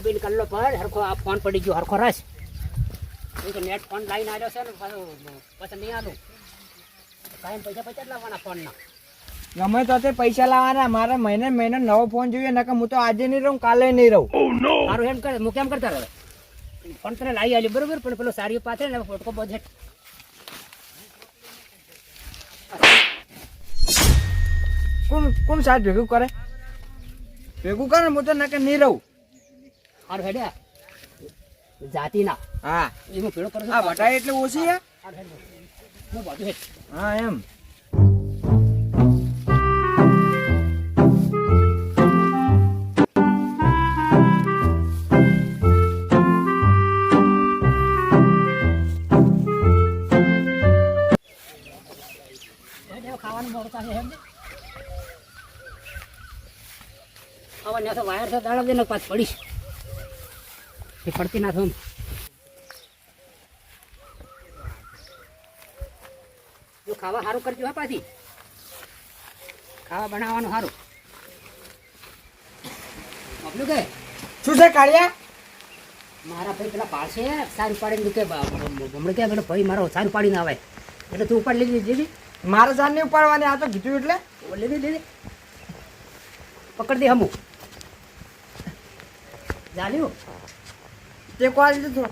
ભાભીને કલ્લો પર હરખો આ ફોન પડી ગયો હરખો રસ હું તો નેટ ફોન લાઈન આવ્યો છે ને પછી નહીં આલું. કાંઈ પૈસા પૈસા જ લાવવાના ફોનના ગમે તો તે પૈસા લાવવાના મારે મહિને મહિને નવો ફોન જોઈએ નકર હું તો આજે નહીં રહું કાલે નહીં રહું. મારું એમ કરે હું કેમ કરતા રહે. ફોન તને લાવી આવ્યો બરોબર? પણ પેલો સારી પાથરે ને ફોટકો બજેટ. કોણ કોણ સાહેબ ભેગું કરે? ભેગું કરે ને હું તો નકર નહીં રહું. હારું હેડ્યા જાતિના. હા. કરો આ વટાય એટલે ઓછી હે? એમ. ખાવાનું મોડું થાય એમ હવે ને તો વાયર છે દાડા દે ને પાછ પડીશ. એ પડતી ના થમ જો ખાવા સારું કરજો હા પાછી. ખાવા બનાવવાનું સારું મગલું કે? શું છે કાળિયા? મારા ભાઈ પેલા પાસે સારું પાડીને કે હમણાં કે મને ભાઈ મારો સારું પાડીને આવે. એટલે તું ઉપાડી લીધી દીધી મારા જાન નહીં ઉપાડવાની આ તો કીધું એટલે. લીધી દીધી પકડ દે હમું. ચાલ્યું તે કોલ દીધો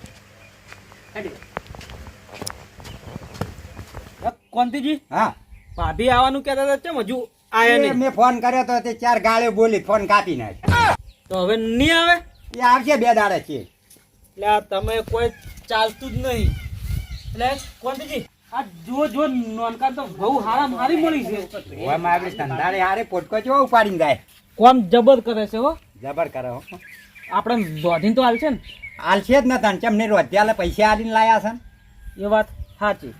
કોંતીજી હા. ભાભી આવવાનું કહેતા હતા કેમ હજુ આયા નહીં? મેં ફોન કર્યો તો તે ચાર ગાળે બોલી ફોન કાપી નાખ. તો હવે નહીં આવે? એ આવશે બે દાડે છે. એટલે આ તમે કોઈ ચાલતું જ નહીં. એટલે કોંતીજી આ જો જો નોનકા તો બહુ હારા મારી મળી છે. હવે મારી ધંધાડે હારે પોટકો જો ઉપાડીને જાય? કોમ જબર કરે છે હો. જબર કરે હો. આપણે દોઢીને તો હાલ છે ને. હાલશે જ ને તને. નહીં ને રોજ્યાલે પૈસા આલીને લાયા છે ને? એ વાત સાચી.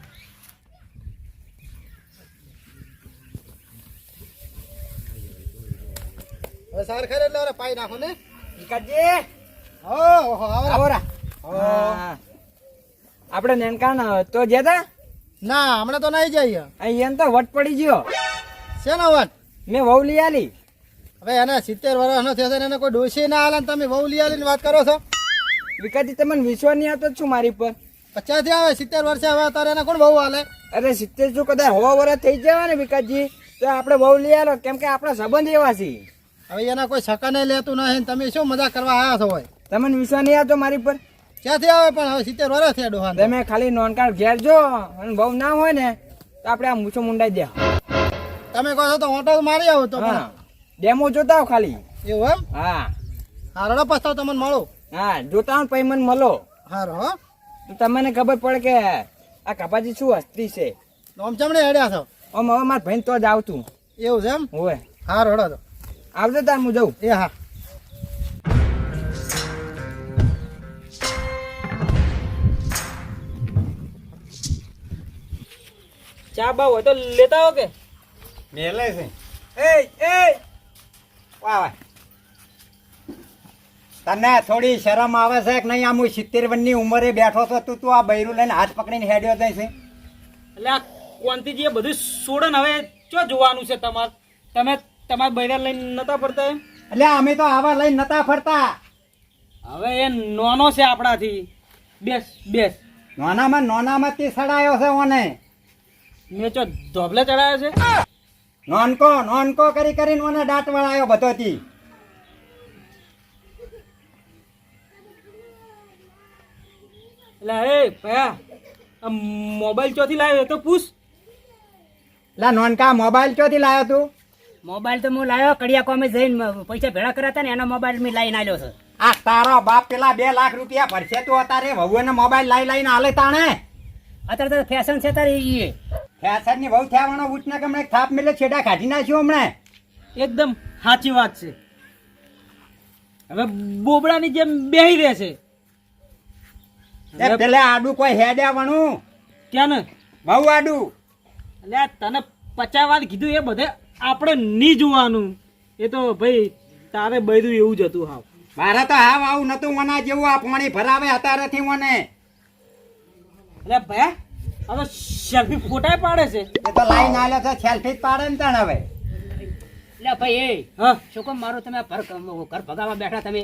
સાર ખેર એટલે હવે પાઈ નાખો ને. વિકાસજી હો હો આવે આવો રા. હા. આપણે નેનકાન તો જતા ના હમણાં તો નહીં જઈએ. અહીંયા તો વટ પડી ગયો. શેનો વટ? મેં વહુ લઈ આલી. હવે એને સિત્તેર વર્ષનો થયો છે ને એને કોઈ ડોસી ના હાલે ને તમે વહુ લઈ આલીને વાત કરો છો? વિકાસજી તમને વિશ્વાસ નહીં આવતો છું મારી પર પચાસથી આવે સિત્તેર વર્ષે આવે તારે એને કોણ બહુ હાલે? અરે સિત્તેર જો કદાચ હવા વર્ષ થઈ જવા ને વિકાસજી તો આપણે બહુ લઈ આવ્યો કેમ કે આપણા સંબંધ એવા છે. હવે એના કોઈ સકા નહીં લેતું નહીં તમે શું મજા કરવા આવ્યા છો હોય તમને વિશ્વાસ નહીં આવતો મારી પર ક્યાંથી આવે પણ હવે સિત્તેર વર્ષ થયા ડોહા તમે ખાલી નોનકાર ઘેર જો અને બહુ ના હોય ને તો આપણે આ મૂછો મુંડાઈ દે. તમે કહો છો તો હોટલ મારી આવો તો ડેમો જોતા ખાલી. એવું એમ? હા. હારડો પસ્તાવ તમને મળો. હા જોતા પછી મને મળો. હારો હો. તો તમને ખબર પડે કે આ કપાજી શું હસ્તી છે. આમ ચમડે હેડ્યા છો? આમ હવે મારા ભાઈ તો જ આવતું. એવું છે એમ? હોય. હારો હડો તો. આવજો તાર હું જઉં. એ હા. ચા બા હોય તો લેતા હો કે? મેલે છે. એ એ! વાહ વાહ. તને થોડી શરમ આવે છે કે નહીં? આમ હું સિત્તેર વનની ઉંમરે બેઠો છો તું તું આ બૈરું લઈને હાથ પકડીને હેડ્યો જાય છે એટલે આ કોંતીજી એ બધું છોડે હવે ચો જોવાનું છે તમારે? તમે તમારા બૈરા લઈને નતા ફરતા એટલે અમે તો આવા લઈને નતા ફરતા. હવે એ નોનો છે આપણાથી. બેસ બેસ. નોનામાં નોનામાં તે સડાયો છે ઓને. મેં ચો ધોબલે ચડાયો છે? નોનકો નોનકો કરી કરીને મને દાંત વળાયો બધો એટલે એ ભયા આ મોબાઈલ ચોથી લાવ્યો એ તો પૂછ. લા નોનકા મોબાઈલ ચોથી લાવ્યો તું? મોબાઈલ તો હું લાવ્યો કડિયા કોમે જઈને પૈસા ભેળા કર્યા હતા ને એનો મોબાઈલ મેં લઈને આવ્યો છે. આ તારો બાપ પેલા બે લાખ રૂપિયા ભરશે તું અત્યારે વહુને મોબાઈલ લાવી લઈને હાલે તાણે? અત્યારે તો ફેશન છે તારે એ ફેશનની બહુ થયાવાનો ઉઠના કે હમણાં થાપ મેલે છેડા કાઢી નાખ્યો હમણાં. એકદમ સાચી વાત છે. હવે બોબડાની જેમ બેહી રહે છે પેલે આડું કોઈ હેડ્યા વણું? ક્યાં ને? બહુ આડું. એટલે તને પચાસ વાર કીધું એ બધે આપણે નહીં જોવાનું. એ તો ભાઈ તારે બધું એવું જ હતું હાવ. મારે તો હાવ આવું નતું મને જેવું આ પાણી ભરાવે અત્યારેથી મને. અરે ભાઈ હવે સેલ્ફી ફોટા પાડે છે. એ તો લાઈન આલે છે સેલ્ફી જ પાડે ને તણ હવે. એટલે ભાઈ એ હા. શું કામ મારું તમે ઘર ભગાવા બેઠા તમે.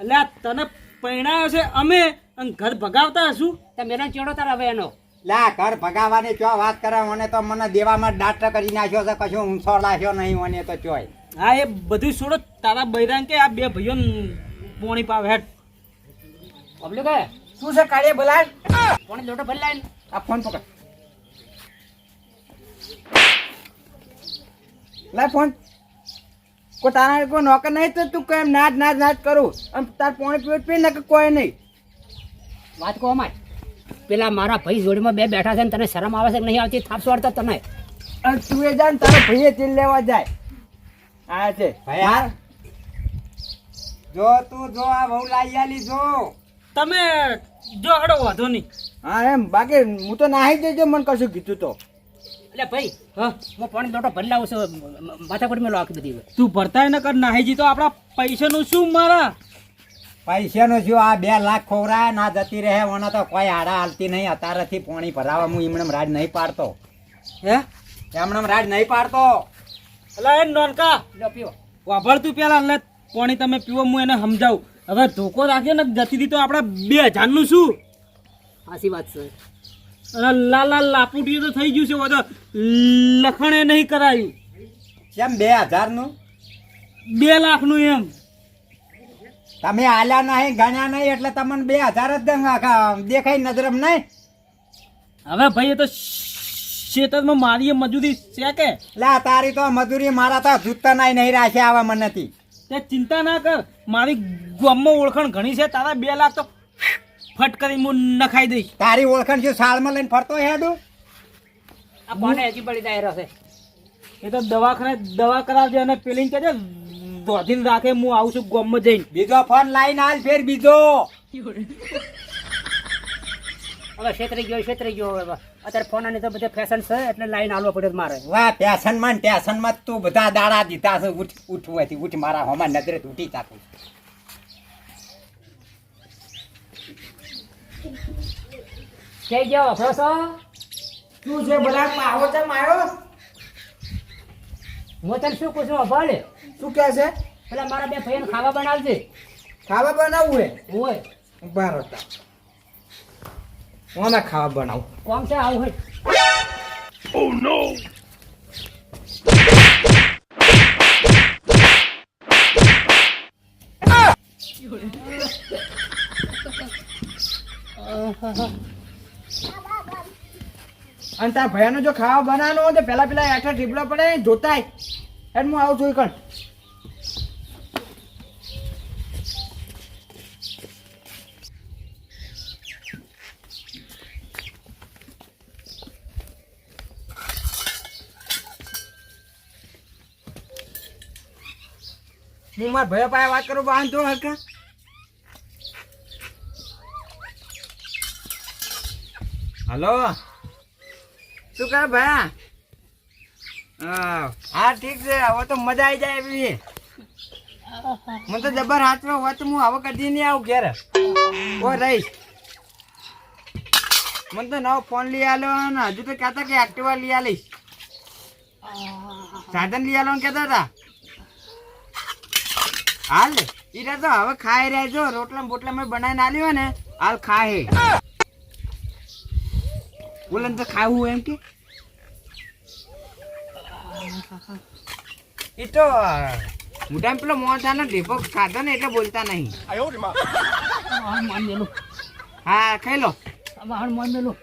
એટલે તને પૈણાયો છે અમે અને ઘર ભગાવતા હશું. તે મેરા ચેડો તાર હવે એનો? લા ઘર ભગાવાની ચો વાત કરે? મને તો મને દેવામાં ડાટ કરી નાખ્યો છે કશું ઊંચો લાખ્યો નહીં મને તો ચોય. હા એ બધું છોડો તારા બૈરાંગ કે આ બે ભાઈઓ પોણી પાવ હેઠ. પબ્લિક હે શું છે કાળીએ બોલાય પોણી લોટો ભરી લાઈન આ ફોન પકડ. લાય ફોન. કોઈ તારા કોઈ નોકર નહીં તો તું કેમ નાચ નાચ નાચ કરું? અને તાર પોણી પીવું પી ને કોઈ નહીં. વાત કહો માં પેલા મારા ભાઈ જોડીમાં બે બેઠા છે ને તને શરમ આવે છે કે નહીં આવતી? થાપ સોડતા તને. અને તું એ જાય ને તારા ભાઈએ તેલ લેવા જાય. આ છે. ભયા જો તું જો આ બહુ લાઈ જો. તમે જો હડો વાંધો નહીં. હા એમ. બાકી હું તો નાહી દેજો મને કશું કીધું તો. એટલે ભાઈ હું પાણી લોટો ભરી લાવું છું માથાકૂટ મેલો આખી બધી તું ભરતા ન કર નાહીજી તો આપણા પૈસાનું શું મારા? પૈસાનો શું આ બે લાખ ખોવરાય ના જતી રહે મને તો કોઈ આડા હાલતી નહીં અત્યારેથી પોણી ભરાવા હું એમણે રાજ નહીં પાડતો. હે? એમણે રાજ નહીં પાડતો. એટલે એ નોનકા લો પીવો. તું પેલા એટલે પાણી તમે પીવો હું એને સમજાવું. હવે ધોકો રાખ્યો ને જતી હતી તો આપણા બે હજારનું શું? સાચી વાત છે. અને લાલા લાપુટી તો થઈ ગયું છે તો લખણે નહીં કરાયું. કેમ બે હજારનું બે લાખનું એમ. તમે આલ્યા નહીં ગણ્યા નહીં એટલે તમને બે હજાર જ દેખાય નજરમ નહીં? હવે ભાઈ એ તો ખેતરમાં મારી મજૂરી છે કે? લા તારી તો મજૂરી મારા તો જૂતા નાય નહીં રાખ્યા આવા મને નથી તે ચિંતા ના કર મારી ગામમાં ઓળખાણ ઘણી છે તારા બે લાખ તો ફટ કરી હું નખાઈ દઈશ. તારી ઓળખાણ છે સાલમાં લઈને ફરતો હેડું આ કોને હજી પડી જાય રહ્યો એ તો દવાખાને દવા કરાવજે અને પેલી કહેજે વધીને રાખે હું આવું છું ગોમમાં જઈને. બીજો ફોન લાઈન હાલ ફેર બીજો. હવે છેતરી ગયો છેતરી ગયો હવે. અત્યારે ફોન આની તો બધે ફેશન છે એટલે લાઈન હાલવા પડે મારે. વાહ ફેશનમાં ફેશનમાં તું બધા દાડા દીધા છે ઉઠ ઉઠવાથી ઉઠ મારા હોમાં નજરે ઉઠી ચાકુ જઈ ગયો વફરો છો શું છે બધા આવો છે મારો હું તને શું કહું છું અભાડે શું કહે છે? પેલા મારા બે ભાઈને ખાવા બનાવજે. ખાવા બનાવવું હે? હોય. બાર હતા તા. હું ખાવા બનાવું? કોમ છે આવું હોય. અને તાર ભયાનો જો ખાવા બનાવવાનો હોય તો પેલા પેલા હેઠળ ટીપલા પડે, જોતાય. એટલે હું આવું છું કણ હું મારા ભયા પાસે વાત કરું બાંધતો હરકા હલો. શું કરે ભાઈ? હા. ઠીક છે. હવે તો મજા આવી જાય એવી. મને તો જબર હાથમાં હોય તો હું હવે કદી નહીં આવું ઘેર. ઓ, રહીશ. મને તો નવો ફોન લઈ આલો ને હજુ તો કહેતા કે એક્ટિવા લઈ આલીશ. સાધન લઈ આલો કહેતા હતા. હાલ, ઈરા તો હવે ખાઈ રહ્યા છો રોટલા બોટલા મેં બનાવીને આલ્યો ને, હાલ ખાય બોલે તો ખાવું એમ કે. એ તો મોટા પેલો મોટાનો ઢેપો ખાધો ને એટલે બોલતા નહીં. હા ખાઈ લો. વાહન માન મેલું.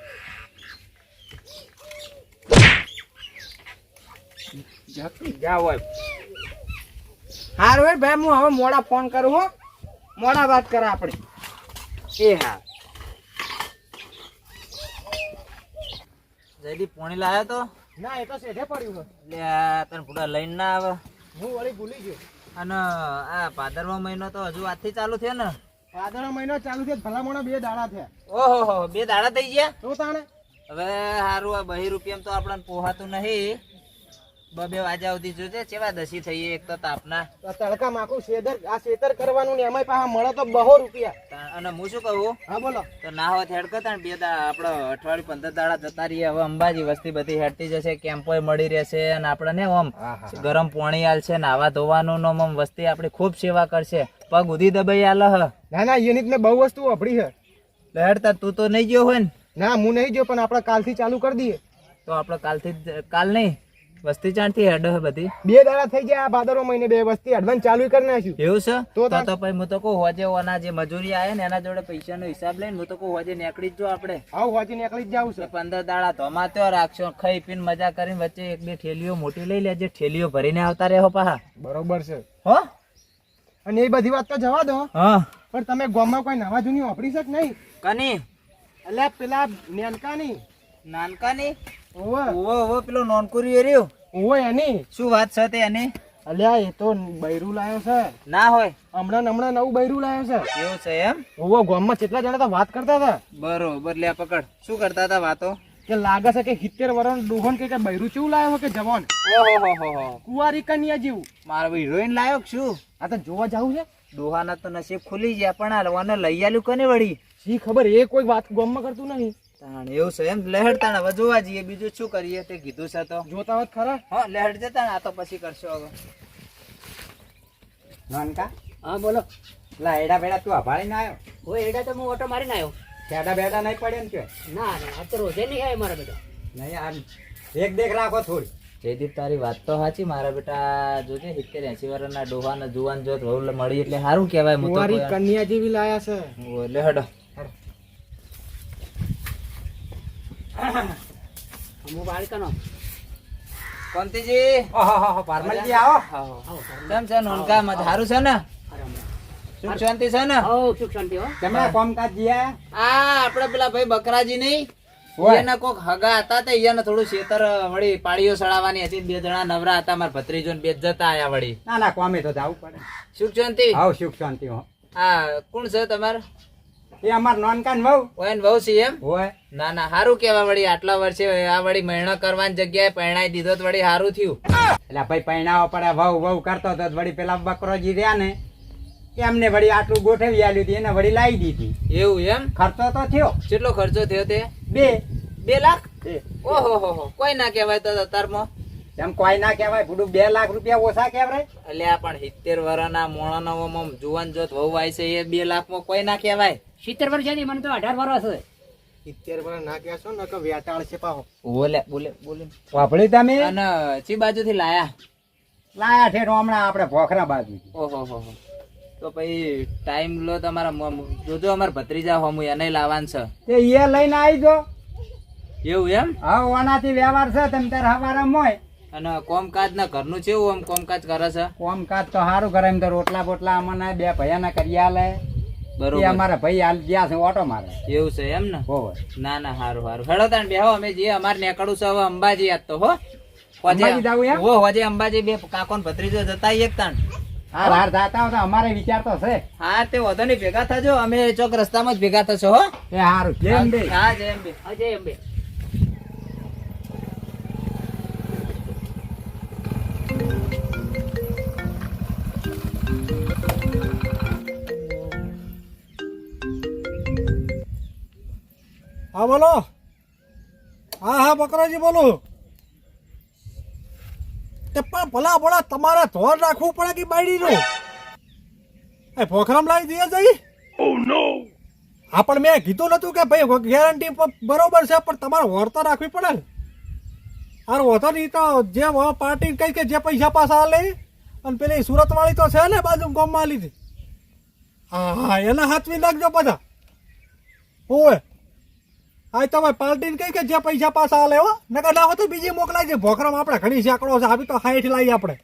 હારું હોય ભાઈ હું હવે મોડા ફોન કરું હો. મોડા વાત કરે આપણે. એ હા. જયદીપ પોણી લાયો તો? ના એ તો શેઠે પડ્યું એટલે તને પૂરા લઈને ના આવે. હું વળી ભૂલી ગયો. અને આ ભાદરવો મહિનો તો હજુ આજથી ચાલુ થયો ને? ભાદરનો મહિનો ચાલુ થયો ભલામણો બે દાડા થયા. ઓહો બે દાડા થઈ ગયા? તો તાણે? હવે સારું આ બહી રૂપિયા તો આપણને પોહાતું નહીં. બબે વાજા સુધી જોજે ચેવા દસી થઈએ એક તો તાપના. તડકા માખું શેતર આ શેતર કરવાનું ને એમાંય પાછા મળે તો બહો રૂપિયા. અને હું શું કહું? હા બોલો. તો ના હોય હેડ તાણ બે દા આપડે અઠવાડિયું પંદર દાડા જતા રહીએ. હવે અંબાજી વસ્તી બધી હેડતી જશે કેમ્પોય મળી રહેશે અને આપણે ને ઓમ ગરમ પાણી આલશે નાવા ધોવાનું ને ઓમ વસ્તી આપણી ખૂબ સેવા કરશે. પગ ઉધી દબાઈ આલ હ. ના ના યુનિટ મેં બહુ વસ્તુ વાપરી હે. લહેડતા તું તો નહીં ગયો હોય ને? ના હું નહીં ગયો પણ આપણે કાલથી ચાલુ કરી દઈએ. તો આપણે કાલથી કાલ નહીં? વસ્તી ચાણથી હેડો હે બધી? બે દાડા થઈ ગયા આ ભાદરો મહિને બે વસ્તી એડવાન્સ ચાલુ કરી નાખ્યું. એવું છે? તો તો પછી હું તો કહું હોજે ઓના જે મજૂરી આવે ને એના જોડે પૈસાનો હિસાબ લઈને હું તો કહું હોજે નીકળી જ જો આપણે. આવું હોજે નીકળી જ જાવ તો છે પંદર દાડા ધોમાત્યો રાખશો ખાઈ પીને મજા કરીને વચ્ચે એક બે ઠેલીઓ મોટી લઈ લેજે ઠેલીઓ ભરીને આવતા રહે પાહા. બરોબર છે. હો? અને એ બધી વાત તો જવા દો. હા. પણ તમે ગામમાં કોઈ નવા જૂની વાપરી શક કે નહીં? કની? એટલે પેલા નાનકાની. નાનકાની? ઓવે. ઓવો પેલો નોનકુરી રહ્યો. ઓવે એની. શું વાત છે તે એની? અલ્યા એ તો બૈરું લાયો છે. ના હોય. હમણાં હમણાં નવું બૈરું લાયો છે. એવું છે એમ? ઓવો ગામમાં કેટલા જણા તો વાત કરતા હતા? બરોબર લે પકડ. શું કરતા હતા વાતો? કે લાગે છે કે સિત્તેર વર્ષ ડોહન કે બૈરું ચેવું લાયો કે જવાન? ઓહો હો હો હો કુંવારી કન્યા જેવું. મારો હિરોઈન લાયો કે શું? આ તો જોવા જાવ છે? ડોહાના તો નસીબ ખુલી ગયા પણ આ લવાનો લઈ આલ્યું કોને વળી? શી ખબર એ કોઈ વાત ગામમાં કરતું નહીં. તાણ એવું છે એમ? લહેર તાણ હવે જોવા જઈએ બીજું શું કરીએ તે કીધું છે તો. જોતા હોત ખરા? હા લહેર જતા ને આ તો પછી કરશો હવે. નાનકા? હા બોલો. લા એડા બેડા તું અભાળીને આવ્યો હોય એડા તો હું ઓટો મારીને આવ્યો ખેડા બેડા નહીં પડે ને કે? ના ના આ તો રોજે નહીં આવે મારા બેટા. નહીં આમ દેખ દેખ રાખો થોડી. જયદીપ તારી વાત તો સાચી. મારા બેટા જોજે સિત્તેર એસી વર્ષના ડોહાના જુવાન જોત વહુ મળી એટલે સારું કહેવાય કન્યા જેવી લાયા છે. ઓ, લે હેડો હું બાળકાનો કોંતીજી. ઓહો પારમલજી આવો. કેમ છે નોનકા મત સારું છે ને? સુખ શાંતિ છે ને? હો સુખ શાંતિ હો. તમે કોમકાજ જીયા? આ આપણે પેલા ભાઈ બકરાજી નહીં. એના કોક હગા હતા તે એને થોડું શેતર વળી પાળીઓ સડાવવાની હતી બે જણા નવરા હતા મારા ભત્રીજો બે જતા આયા વળી. ના ના કોમે તો જવું પડે. સુખ શાંતિ? હાવ સુખ શાંતિ હો. હા કોણ છે તમારે? એ અમાર નોનકાન વહુ. ઓયન વહુ છે એમ? હોય ના ના સારું કેવા વળી આટલા વર્ષે આ વળી મહિનો કરવાની જગ્યાએ પરણાઈ દીધો તો વળી સારું થયું. એટલે ભાઈ પૈણાવો પડે વહુ વહુ કરતો તો વળી પેલા બકરોજી રહ્યા ને એમને વળી આટલું ગોઠવી આલ્યું હતું એને વળી લાવી દીધી. એવું એમ? ખર્ચો તો થયો. કેટલો ખર્ચો થયો તે? બે. બે લાખ. ઓહો હો હો. કોઈ ના કહેવાય તો તારમાં એમ કોઈ ના કહેવાય ભૂડું બે લાખ રૂપિયા ઓછા કહેવાય અલ્યા પણ સિત્તેર વર્ષના મોણાનો જુવાન જોત વહુ આવી છે એ બે લાખમાં કોઈ ના કહેવાય. સિત્તેર વર્ષ છે મને તો અઢાર વર્ષ છે સિત્તેર વર્ષ ના કહેશો ને કે વેટાળ છે પાહો. બોલે બોલે તમે? અને ચી બાજુથી લાયા? લાયા ઠેઠ હમણાં આપણે ભોખરા બાજુ ઓહો હો હો. તો પછી ટાઈમ લો તમારા જોજો અમારા ભત્રીજા હોમું એને લાવવાનું છે. તે એ લઈને આવી જો. એવું એમ? હા ઓનાથી વ્યવહાર છે તમે તાર હવારે મોય અને કોમકાજ ના ઘરનું કેવું આમ કોમકાજ કરે છે? કોમકાજ તો સારું કરે એમ તો રોટલા બોટલા અમને બે ભૈયાના કરી આલે. બરોબર. અમારા ભાઈ હાલ ગયા છે ઓટો મારે. એવું છે એમ ને? ના ના હારું સારું હેડો તાણ બેહો અમે જઈએ. અમારે નીકળું છે હવે અંબાજી આજ તો હો. હોજે- અંબાજી જાવું એમ? હો હોજે અંબાજી બે કાકો ને ભત્રીજો જતા એક તાણ. હાર હાર જાતા હો તો અમારે વિચાર તો છે. હા તે વધો નહીં ભેગા થજો. અમે ચોક રસ્તામાં જ ભેગા થશો હો. એ સારું જેમ બે હા જેમ બે હા જય અંબે. હા બોલો. હા હા બકરાજી બોલો. તે પણ ભલા ભલા તમારે ધોર રાખવું પડે કે બાયડીનું? એ ભોખરામ લાવી દઈએ જઈ. હા પણ મેં કીધું નતું કે ભાઈ ગેરંટી બરોબર છે પણ તમારે વોર તો રાખવી પડે ને. અરે વધો નહીં તો જે પાર્ટી કઈ કે જે પૈસા પાછા લે અને પેલી સુરત વાળી તો છે ને બાજુ ગામમાં લીધી. હા હા એના હાથવી નાખજો બધા. ઓય હા તમે પાર્ટીને કહી કે જે પૈસા પાછા આલે હો. નકર ના હોય તો બીજી મોકલાય છે. ભોખરામાં આપણે ઘણી સેંકડો છે. આવી તો હાઈઠ લાવી આપણે.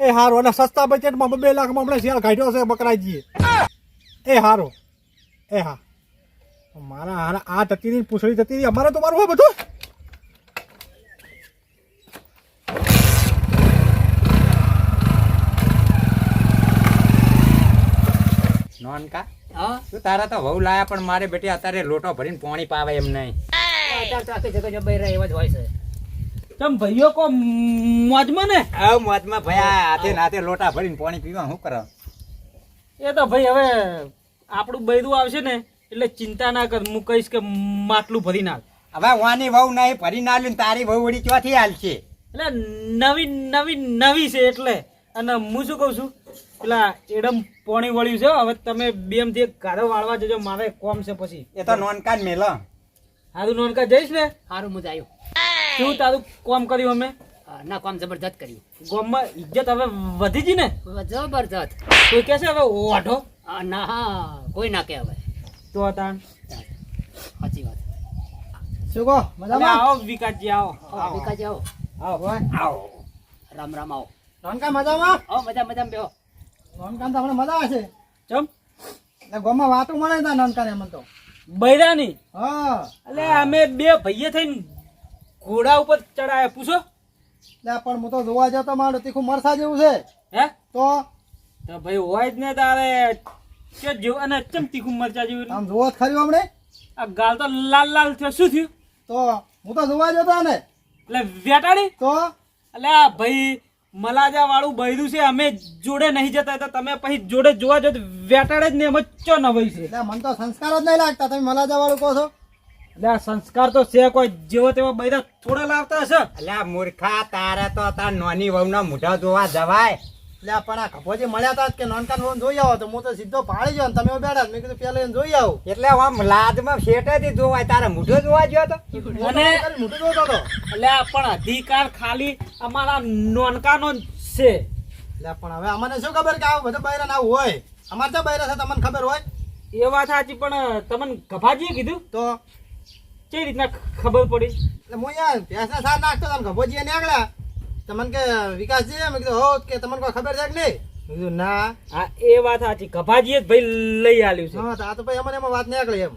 એ હારો, અને સસ્તા બજેટમાં બે લાખમાં આપણે શેર કાઢ્યો છે બકરાજીએ એ હારો. એ હા. મારા હારા, આ થતી રહી પૂછડી થતી રહી. અમારે તો મારું હોય બધું. નોનકા? હા? શું તારા તો વહુ લાયા પણ મારે બેટી અત્યારે લોટો ભરીને પાણી પાવે એમ નહીં. અત્યારે તો આખી જગ્યા જબાઈ રહે એવા જ હોય છે. તમ ભાઈઓ કો મોજમાં ને? આવ મોજમાં ભાઈ આ હાથે નાથે લોટા ભરીને પાણી પીવા શું કરો? એ તો ભાઈ હવે આપણું બૈરું આવશે ને એટલે ચિંતા ના કર હું કહીશ કે માટલું ભરી નાખ. હવે વાની વહુ નહીં ભરી ના લ્યું ને તારી વહુ વળી ચોથી હાલશે? એટલે નવી નવી નવી છે એટલે. અને હું શું કહું છું? પેલા એડમ પોણી વળ્યું છે હવે તમે બેમ જે ઘરે વાળવા જજો મારે કોમ છે પછી. એ તો નોનકાન મેલા હારું નોનકા જઈશ ને? સારું મજા આવ્યું શું તારું કોમ કર્યું અમે? ના કામ જબરજસ્ત કર્યું. ગામમાં ઇજ્જત હવે વધી ગઈ ને? જબરજસ્ત. કોઈ કહે છે હવે ઓઢો? ના હા કોઈ ના કે હવે. તો તાણ. સાચી વાત. શું કહો? મજામાં? આવો વિકાસજી આવો. આવો, ભીખાજી આવો. આવો આવો. રામ રામ આવો. નોનકા મજામાં? આવો મજા મજામાં બેહો. નોનકાન તો આપણે મજા આવશે ચમ? એટલે ગામમાં વાતો મળે તા નોનકાન એમ તો. બૈરાની? હા. એટલે અમે બે ભાઈએ થઈને ઘોડા ઉપર ચડાયા પૂછો. એટલે પણ હું તો જોવા જતો મારું તીખું મરસા જેવું છે. હે? તો? તો ભાઈ હોય જ ને તારે કે જેવું અને ચમ તીખું મરચા જેવું? આમ જોવો જ ખરી હમણે. આ ગાલ તો લાલ લાલ થયો. શું થયું? તો હું તો જોવા જતો ને એટલે વેટાડી? તો? એટલે ભાઈ મલાજા વાળું બૈરું છે અમે જોડે નહીં જતા તો તમે પછી જોડે જોવા જો તો વેટાડે જ ને એમ જ ચો નવાઈ છે. મને તો સંસ્કાર જ નહીં લાગતા. તમે મલાજા વાળું કહો છો? એટલે આ સંસ્કાર તો છે કોઈ જેવો તેવો બૈરા થોડા લાવતા હશે. એટલે મૂર્ખા તારે તો તાર નોની વહુના મોઢા જોવા જવાય. એટલે પણ આ કપોજી મળ્યા હતા કે નોનકાન વહુને જોઈ આવો તો હું તો સીધો પાડી જાઉં તમે બેઠા મેં કીધું પેલા એને જોઈ આવું. એટલે આમ લાદમાં શેટેથી જોવાય તારે મૂઠો જોવા ગયો તો? મને મૂઠો જોતો હતો એટલે પણ અધિકાર ખાલી અમારા નોનકાનો જ છે. એટલે પણ હવે અમને શું ખબર કે આવું બધું બૈરા ના હોય? અમારે તો બૈરા છે તમને ખબર હોય? એ વાત સાચી પણ તમને ગભાજીએ કીધું? તો? કઈ રીતના ખબર પડી? એટલે હું યાર ભેંસના સાર નાખતો હતો ને આગળ્યા તમને કે વિકાસજી મેં કીધું હો કે તમને કોઈ ખબર છે કે નહીં? કીધું ના. હા એ વાત સાચી. ગભાજીએ જ ભાઈ લઈ આલ્યું છે. હા તો આ તો ભાઈ અમને એમાં વાત નીકળી એમ.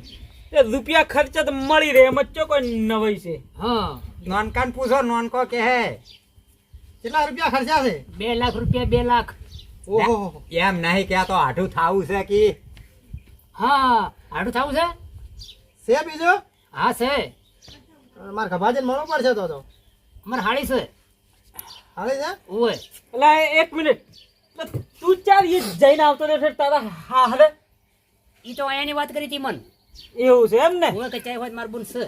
એ રૂપિયા ખર્ચા તો મળી રહે એમ જ ચો કોઈ નવાઈ છે? હા. નોનકાન પૂછો નોનકો કે હે કેટલા રૂપિયા ખર્ચા છે? બે લાખ રૂપિયા બે લાખ. ઓહો. એમ નહીં કે આ તો આઠું થાવું છે કે? હા. આડું થાવું છે? છે બીજું? હા છે. મારે ખભાજીને મળવું પડશે તો તો. અમારે હાડી છે. હાલે છે? ઓય. એટલે એક મિનિટ. તું ચાર એ જઈને આવતો રહે છે તારા હા હવે એ તો અહીંયાની વાત કરી હતી મન. એવું છે એમ ને? હું કે ચાય હોય માર બુન છે.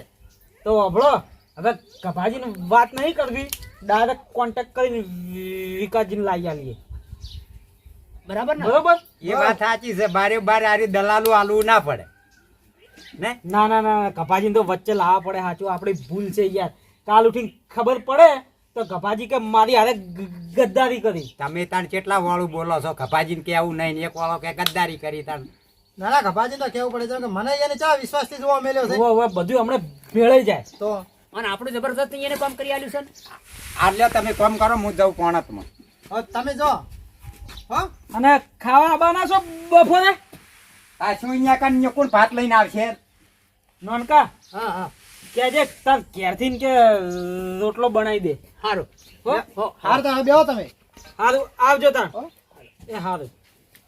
તો અભળો હવે ગભાજીને વાત નહીં કરવી. ડાયરેક્ટ કોન્ટેક્ટ કરીને વિકાસજીને લાવી આવીએ. બરાબર ને? બરોબર? એ વાત સાચી છે. બારે બારે આરી દલાલું આલવું ના પડે. ને? ના ના ના કપાજીને તો વચ્ચે લાવવા પડે સાચું. આપણી ભૂલ છે યાર. કાલ ઉઠીને ખબર પડે તો ગભાજી કે મારી હારે ગદ્દારી કરી. તમે તાણ કેટલા વાળું બોલો છો? કપાજીને કેવું નહીં ને એક વાળો કે ગદ્દારી કરી તાણ. ના ના ગભાજી તો કેવું પડે છે? કે મને એને ચા વિશ્વાસથી જોવા મળ્યો છે. હવે બધું હમણાં ભેળાઈ જાય. તો? અને આપણું જબરદસ્ત એને કામ કરી આલ્યું છે ને. આટલે તમે કામ કરો હું જાઉં પોણતમાં. હવે તમે જો. હો? અને ખાવા બનાવશો બપોરે? આ શું અહીંયા કાન કોણ ભાત લઈને આવશે? નોનકા હા હા. કહેજે તાર ઘેરથી ને કે રોટલો બનાવી દે. સારું હો? હાર. તો હવે બેહો તમે. હારું આવજો તા હો? એ હારું.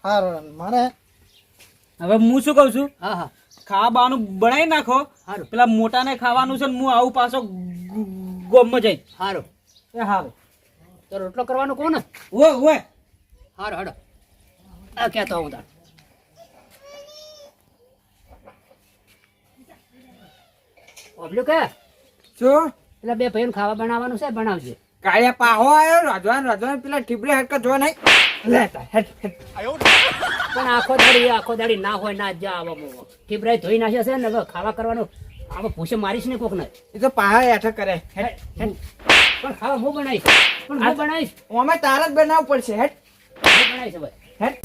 હાર મારે હવે હું શું કહું છું? હા હા. ખાવા બાનું બનાવી નાખો. હારું. પેલા મોટાને ખાવાનું છે ને હું આવું પાછો ગોમમાં જઈ સારું એ હારું. તો રોટલો કરવાનો કોણ ઓય ઓય હારું હડો આ કહેતો હું તાર ઓબલ્યું કે? શું? પેલા બે ભાઈઓને ખાવા બનાવવાનું છે બનાવજે. કાળિયા પાહો આવ્યો રાજવાન રાજવાન પેલા ટીપડે હરકત જોવા નહીં. લેતા પણ આખો દાડી આખો દાડી ના હોય ના જ આવો મોવો. ટીપરાઈ ધોઈ નાખ્યા છે ને હવે ખાવા કરવાનું. આવો પૂછે મારીશ ને કોક ને એ તો પાહા હેઠ કરે પણ ખાવા હું બનાવીશ? પણ હું બનાવીશ? અમે તારા જ બનાવવું પડશે હેટ હું બનાવીશ હવે? હેટ